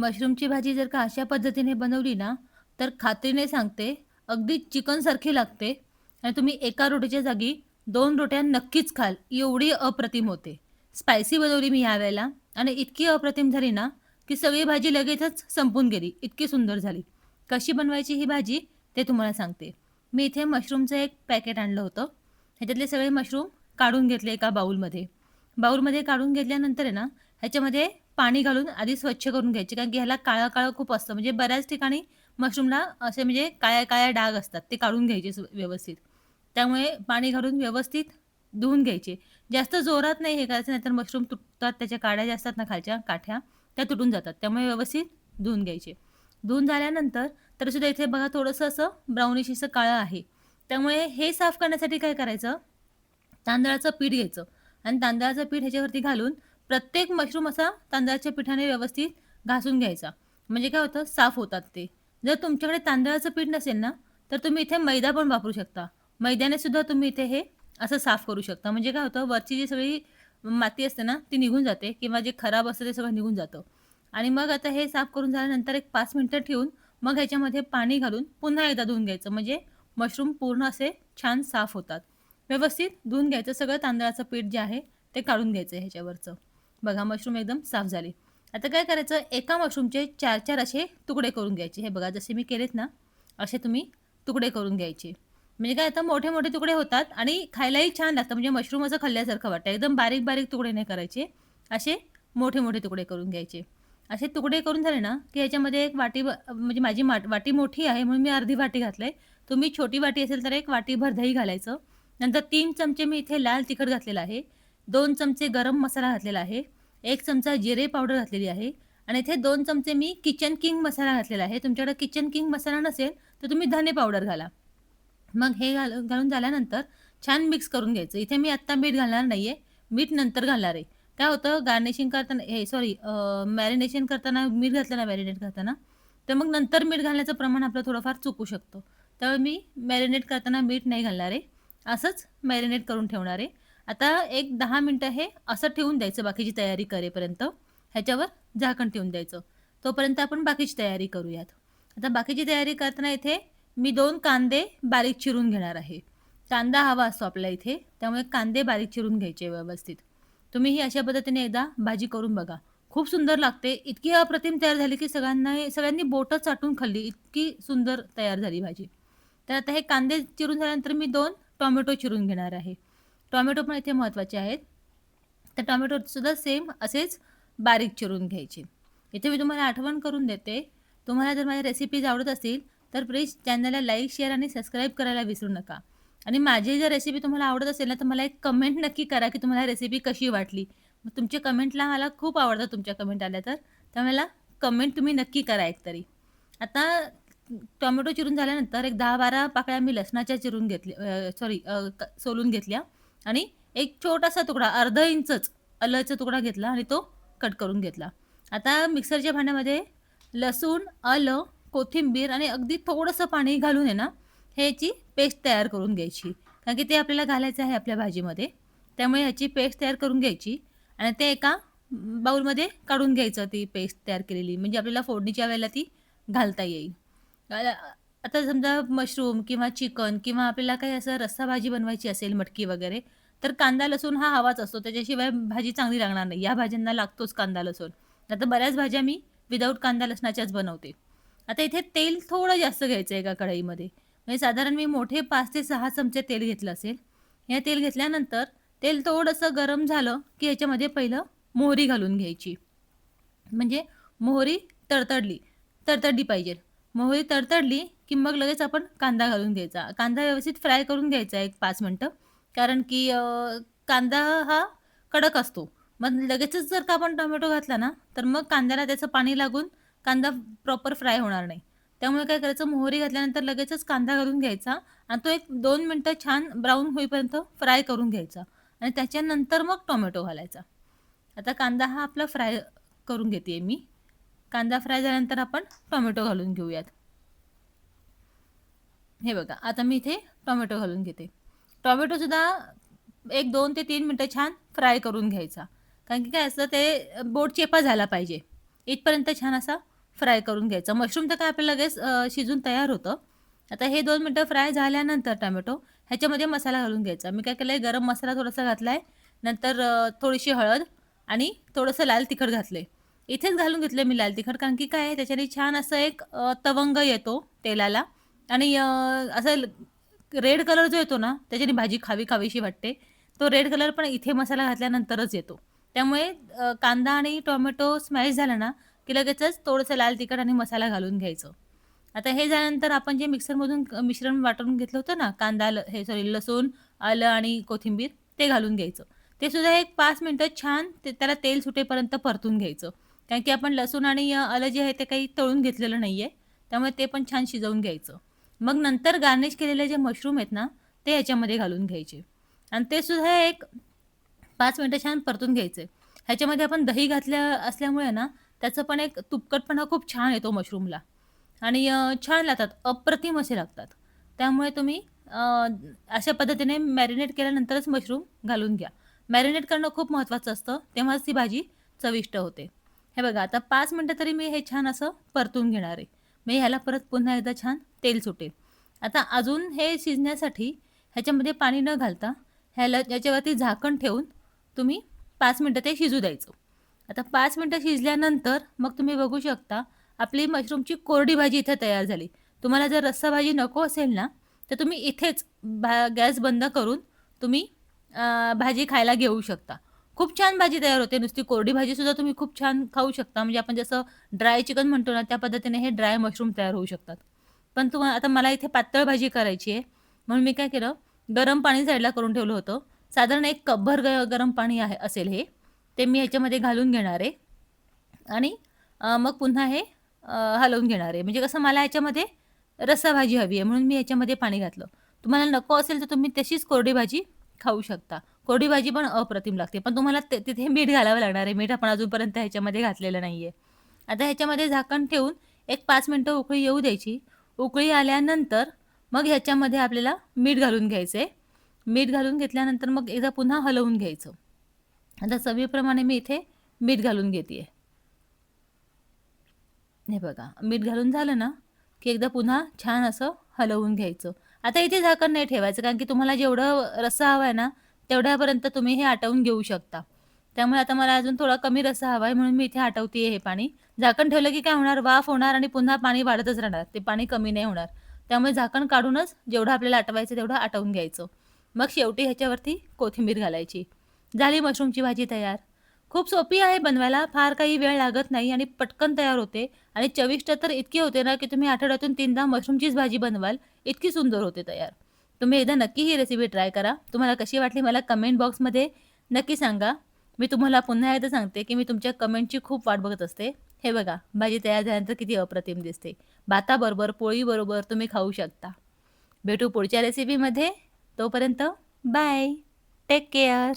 मशरूमची भाजी जर का अशा पद्धतीने बनवली ना, तर खात्रीने सांगते, अगदी चिकनसारखी लागते आणि तुम्ही एका रोटीच्या जागी दोन रोट्या नक्कीच खाल, एवढी अप्रतिम होते. स्पायसी बनवली मी यावेळेला आणि इतकी अप्रतिम झाली ना, की सगळी भाजी लगेचच संपून गेली, इतकी सुंदर झाली. कशी बनवायची ही भाजी ते तुम्हाला सांगते. मी इथे मशरूमचं एक पॅकेट आणलं होतं. ह्याच्यातले सगळे मशरूम काढून घेतले एका बाउलमध्ये. बाऊलमध्ये काढून घेतल्यानंतर आहे ना, ह्याच्यामध्ये पाणी घालून आधी स्वच्छ करून घ्यायचे. कारण की ह्याला काळं-काळं खूप असतं. म्हणजे बऱ्याच ठिकाणी मशरूमला असे म्हणजे काळ्या-काळ्या डाग असतात. ते काढून घ्यायचे व्यवस्थित. त्यामुळे पाणी घालून व्यवस्थित धुवून घ्यायचे. जास्त जोरात नाही हे करायचं, नाहीतर मशरूम तुटतात. त्याच्या काड्या ज्या असतात ना खालच्या काठ्या, त्या तुटून जातात. त्यामुळे व्यवस्थित धुवून घ्यायचे. धुवून झाल्यानंतर तरीसुद्धा इथे बघा थोडंसं असं ब्राउनिश असं काळं आहे. त्यामुळे हे साफ करण्यासाठी काय करायचं, तांदळाचं पीठ घ्यायचं आणि तांदळाचं पीठ ह्याच्यावरती घालून प्रत्येक मशरूम असा तांदळाच्या पिठाने व्यवस्थित घासून घ्यायचा. म्हणजे काय होतं, साफ होतात ते. जर तुमच्याकडे तांदळाचं पीठ नसेल ना, तर तुम्ही इथे मैदा पण वापरू शकता. मैद्याने सुद्धा तुम्ही इथे हे असं साफ करू शकता. म्हणजे काय होतं, वरची जी सगळी माती असते ना, ती निघून जाते किंवा जे खराब असतं ते सगळं निघून जातं. आणि मग आता हे साफ करून झाल्यानंतर एक पाच मिनटं ठेवून मग ह्याच्यामध्ये पाणी घालून पुन्हा एकदा धुवून घ्यायचं. म्हणजे मशरूम पूर्ण असे छान साफ होतात. व्यवस्थित धुवून घ्यायचं. सगळं तांदळाचं पीठ जे आहे ते काढून घ्यायचं ह्याच्यावरचं. बघा मशरूम एकदम साफ झाले. आता काय करायचं, एका मशरूमचे 4-4 असे तुकडे करून घ्यायचे. हे बघा जसे मी केलेत ना, असे तुम्ही तुकडे करून घ्यायचे. म्हणजे काय आता मोठे-मोठे तुकडे होतात आणि खायलाही छान लागतं. म्हणजे मशरूम असं खाल्ल्यासारखं वाटतं. एकदम बारीक-बारीक तुकडे नाही करायचे. असे मोठे-मोठे तुकडे करून घ्यायचे. असे तुकडे करून झाले ना, की याच्यामध्ये एक वाटी म्हणजे माझी मा वाटी मोठी आहे म्हणून मी अर्धी वाटी घातलंय. तुम्ही छोटी वाटी असेल तर एक वाटीभर दही घालायचं. नंतर तीन चमचे मी इथे लाल तिखट घातलेलं आहे. दोन चमचे गरम मसाला घातलेला आहे. एक चमचा जिरे पावडर घातलेली आहे आणि इथे दोन चमचे मी किचन किंग मसाला घातलेला आहे. तुमच्याकडे किचन किंग मसाला नसेल तर तुम्ही धने पावडर घाला. मग हे घाल घालून झाल्यानंतर छान मिक्स करून घ्यायचं. इथे मी आत्ता मीठ घालणार नाही आहे मीठ नंतर घालणार आहे. काय होतं गार्निशिंग करताना हे सॉरी मॅरिनेशन करताना मीठ घातलं ना मॅरिनेट करताना, तर मग नंतर मीठ घालण्याचं प्रमाण आपलं थोडंफार चुकू शकतो त्यामुळे मी मॅरिनेट करताना मीठ नाही घालणार आहे. असंच मॅरिनेट करून ठेवणार आहे. आता एक दहा मिनटं हे असं ठेवून द्यायचं बाकीची तयारी करेपर्यंत. ह्याच्यावर झाकण ठेवून द्यायचं. तोपर्यंत आपण बाकीची तयारी करूयात. आता बाकीची तयारी करताना इथे मी दोन कांदे बारीक चिरून घेणार आहे. कांदा हवा असतो आपल्याला इथे, त्यामुळे कांदे बारीक चिरून घ्यायचे व्यवस्थित. तुम्ही ही अशा पद्धतीने एकदा भाजी करून बघा. खूप सुंदर लागते. इतकी अप्रतिम तयार झाली की सगळ्यांना सगळ्यांनी बोटं चाटून खाल्ली. इतकी सुंदर तयार झाली भाजी. तर आता हे कांदे चिरून झाल्यानंतर मी दोन टोमॅटो चिरून घेणार आहे. टोमॅटो पण इथे महत्त्वाचे आहेत. तर टोमॅटोसुद्धा सेम असेच बारीक चिरून घ्यायचे. इथे मी तुम्हाला आठवण करून देते, तुम्हाला जर माझ्या रेसिपीज आवडत असतील, तर प्लीज चॅनलला लाईक, शेअर आणि सबस्क्राईब करायला विसरू नका. आणि माझी जर रेसिपी तुम्हाला आवडत असेल ना, तर मला एक कमेंट नक्की करा की तुम्हाला रेसिपी कशी वाटली. मग तुमच्या कमेंटला मला खूप आवडतं तुमच्या कमेंट आल्या तर. त्यामुळे मला कमेंट तुम्ही नक्की करा एकतरी. आता टोमॅटो चिरून झाल्यानंतर एक दहा बारा पाकळ्या मी लसणाच्या चिरून घेतल्या सॉरी सोलून घेतल्या आणि एक छोटासा तुकडा अर्धा इंचच अलचा तुकडा घेतला आणि तो कट करून घेतला. आता मिक्सरच्या भांड्यामध्ये लसूण, आलं, कोथिंबीर आणि अगदी थोडंसं पाणी घालून आहे ना, ह्याची पेस्ट तयार करून घ्यायची. कारण की ते आपल्याला घालायचं आहे आपल्या भाजीमध्ये. त्यामुळे ह्याची पेस्ट तयार करून घ्यायची आणि ते एका बाउलमध्ये काढून घ्यायचं ती पेस्ट तयार केलेली. म्हणजे आपल्याला फोडणीच्या वेळेला ती घालता येईल. आता समजा मशरूम किंवा चिकन किंवा आपल्याला काही असं रस्सा भाजी बनवायची असेल मटकी वगैरे, तर कांदा लसूण हा हवाच असतो. त्याच्याशिवाय भाजी चांगली लागणार नाही. या भाज्यांना लागतोच कांदा लसूण. आता बऱ्याच भाज्या मी विदाऊट कांदा लसणाच्याच बनवते. आता इथे तेल थोडं जास्त घ्यायचं आहे एका कढईमध्ये. म्हणजे साधारण मी मोठे पाच ते सहा चमचे तेल घेतलं असेल. हे तेल घेतल्यानंतर तेल थोडंसं गरम झालं की ह्याच्यामध्ये पहिलं मोहरी घालून घ्यायची. म्हणजे मोहरी तडतडली तडतडली पाहिजे. मोहरी तडतडली की मग लगेच आपण कांदा घालून घ्यायचा. कांदा व्यवस्थित फ्राय करून घ्यायचा एक पाच मिनटं कारण की कांदा हा कडक असतो. मग लगेचच जर का आपण टोमॅटो घातला ना, तर मग कांद्याला त्याचं पाणी लागून कांदा प्रॉपर फ्राय होणार नाही. त्यामुळे काय करायचं मोहरी घातल्यानंतर लगेचच कांदा घालून घ्यायचा आणि तो एक दोन मिनटं छान ब्राऊन होईपर्यंत फ्राय करून घ्यायचा आणि त्याच्यानंतर मग टोमॅटो घालायचा. आता कांदा हा आपला फ्राय करून घेते मी. कांदा फ्राय झाल्यानंतर आपण टोमॅटो घालून घेऊयात. हे बघा आता मी इथे टोमॅटो घालून घेते. टोमॅटोसुद्धा एक दोन ते तीन मिनटं छान फ्राय करून घ्यायचा. कारण की काय असतं ते बोट चेपा झाला पाहिजे. इथपर्यंत छान असा फ्राय करून घ्यायचा. मशरूम तर काय आपल्याला लगेच शिजून तयार होतं. आता हे दोन मिनटं फ्राय झाल्यानंतर टोमॅटो ह्याच्यामध्ये मसाला घालून घ्यायचा. मी काय केलं आहे गरम मसाला थोडासा घातला आहे नंतर थोडीशी हळद आणि थोडंसं लाल तिखट घातलं आहे इथेच घालून घेतलं मी लाल तिखट. कारण की काय आहे त्याच्याने छान असं एक तवंग येतो तेलाला. आणि अ, असं रेड कलर जो येतो ना त्याच्याने भाजी खावी खावीशी वाटते. तो रेड कलर पण इथे मसाला घातल्यानंतरच येतो. त्यामुळे अ, कांदा आणि टोमॅटो स्मॅश झाला ना की लगेचच थोडंसं लाल तिखट आणि मसाला घालून घ्यायचं. आता हे झाल्यानंतर आपण जे मिक्सरमधून मिश्रण वाटून घेतलं होतं ना कांदा ल- हे सॉरी लसूण आलं आणि कोथिंबीर ते घालून घ्यायचं. ते सुद्धा एक पाच मिनटं छान ते त्याला तेल सुटेपर्यंत परतून घ्यायचं. कारण की आपण लसूण आणि अ, आलं जे आहे ते काही तळून घेतलेलं नाही आहे त्यामुळे ते पण छान शिजवून घ्यायचं. मग नंतर गार्निश केलेले जे मशरूम आहेत ना ते ह्याच्यामध्ये घालून घ्यायचे. आणि ते सुद्धा एक पाच मिनटं छान परतून घ्यायचे. ह्याच्यामध्ये आपण दही घातल्या असल्यामुळे ना त्याचं पण एक तुपकटपणा खूप छान येतो मशरूमला आणि छान लागतात अप्रतिम असे लागतात. त्यामुळे तुम्ही अशा पद्धतीने मॅरिनेट केल्यानंतरच मशरूम घालून घ्या. मॅरिनेट करणं खूप महत्त्वाचं असतं तेव्हाच ती भाजी चविष्ट होते. हे बघा आता पाच मिनटं तरी मी हे छान असं परतून घेणार आहे. मी ह्याला परत पुन्हा एकदा छान तेल सुटेल. आता अजून हे शिजण्यासाठी ह्याच्यामध्ये पाणी न घालता ह्याला याच्यावरती झाकण ठेवून तुम्ही पाच मिनटं ते शिजू द्यायचं. आता पाच मिनटं शिजल्यानंतर मग तुम्ही बघू शकता आपली मशरूमची कोरडी भाजी इथे तयार झाली. तुम्हाला जर रस्सा भाजी नको असेल ना तर तुम्ही इथेच भा गॅस बंद करून तुम्ही भाजी खायला घेऊ शकता. खूप छान भाजी तयार होते नुसती. कोरडी भाजीसुद्धा तुम्ही खूप छान खाऊ शकता. म्हणजे आपण जसं ड्राय चिकन म्हणतो ना त्या पद्धतीने हे ड्राय मशरूम तयार होऊ शकतात. पण तुम्हाला आता मला इथे पातळ भाजी करायची आहे. म्हणून मी काय केलं गरम पाणी साईडला करून ठेवलं होतं. साधारण एक कपभर ग गरम पाणी आहे असेल हे. ते मी ह्याच्यामध्ये घालून घेणार आहे. आणि मग पुन्हा हे हलवून घेणार आहे. म्हणजे कसं मला ह्याच्यामध्ये रस्सा भाजी हवी आहे म्हणून मी ह्याच्यामध्ये पाणी घातलं. तुम्हाला नको असेल तर तुम्ही तशीच कोरडी भाजी खाऊ शकता. कोरडी भाजी पण अप्रतिम लागते. पण तुम्हाला ते तिथे मीठ घालावं लागणार आहे. मीठ आपण अजूनपर्यंत ह्याच्यामध्ये घातलेलं नाही आहे आता ह्याच्यामध्ये झाकण ठेवून एक पाच मिनटं उकळी येऊ द्यायची. उकळी आल्यानंतर मग ह्याच्यामध्ये आपल्याला मीठ घालून घ्यायचं आहे मीठ घालून घेतल्यानंतर मग एकदा पुन्हा हलवून घ्यायचं. आता चवीप्रमाणे मी इथे मीठ घालून घेते हे बघा मीठ घालून झालं ना की एकदा पुन्हा छान असं हलवून घ्यायचं. आता इथे झाकण नाही ठेवायचं कारण की तुम्हाला जेवढं रस्सा हवा आहे ना तेवढ्यापर्यंत तुम्ही हे आटवून घेऊ शकता. त्यामुळे आता मला अजून थोडा कमी रस्सा हवा आहे म्हणून मी इथे आटवते हे पाणी. झाकण ठेवलं की काय होणार? वाफ होणार आणि पुन्हा पाणी वाढतच राहणार. ते पाणी कमी नाही होणार. त्यामुळे झाकण काढूनच जेवढं आपल्याला आटवायचं तेवढं आटवून घ्यायचं. मग शेवटी ह्याच्यावरती कोथिंबीर घालायची. झाली मशरूमची भाजी तयार. खूप सोपी आहे बनवायला. फार काही वेळ लागत नाही आणि पटकन तयार होते. आणि चविष्ट तर इतकी होते ना की तुम्ही आठवड्यातून तीनदा मशरूमचीच भाजी बनवाल. इतकी सुंदर होते तयार. तुम्ही एकदा नक्की ही रेसिपी ट्राय करा. तुम्हाला कशी वाटली मला कमेंट बॉक्समध्ये नक्की सांगा. मी तुम्हाला पुन्हा एकदा सांगते की मी तुमच्या कमेंटची खूप वाट बघत असते. हे बघा भाजी तयार झाल्यानंतर किती अप्रतिम दिसते. भाताबरोबर पोळीबरोबर तुम्ही खाऊ शकता. भेटू पुढच्या रेसिपीमध्ये तोपर्यंत बाय टेक केअर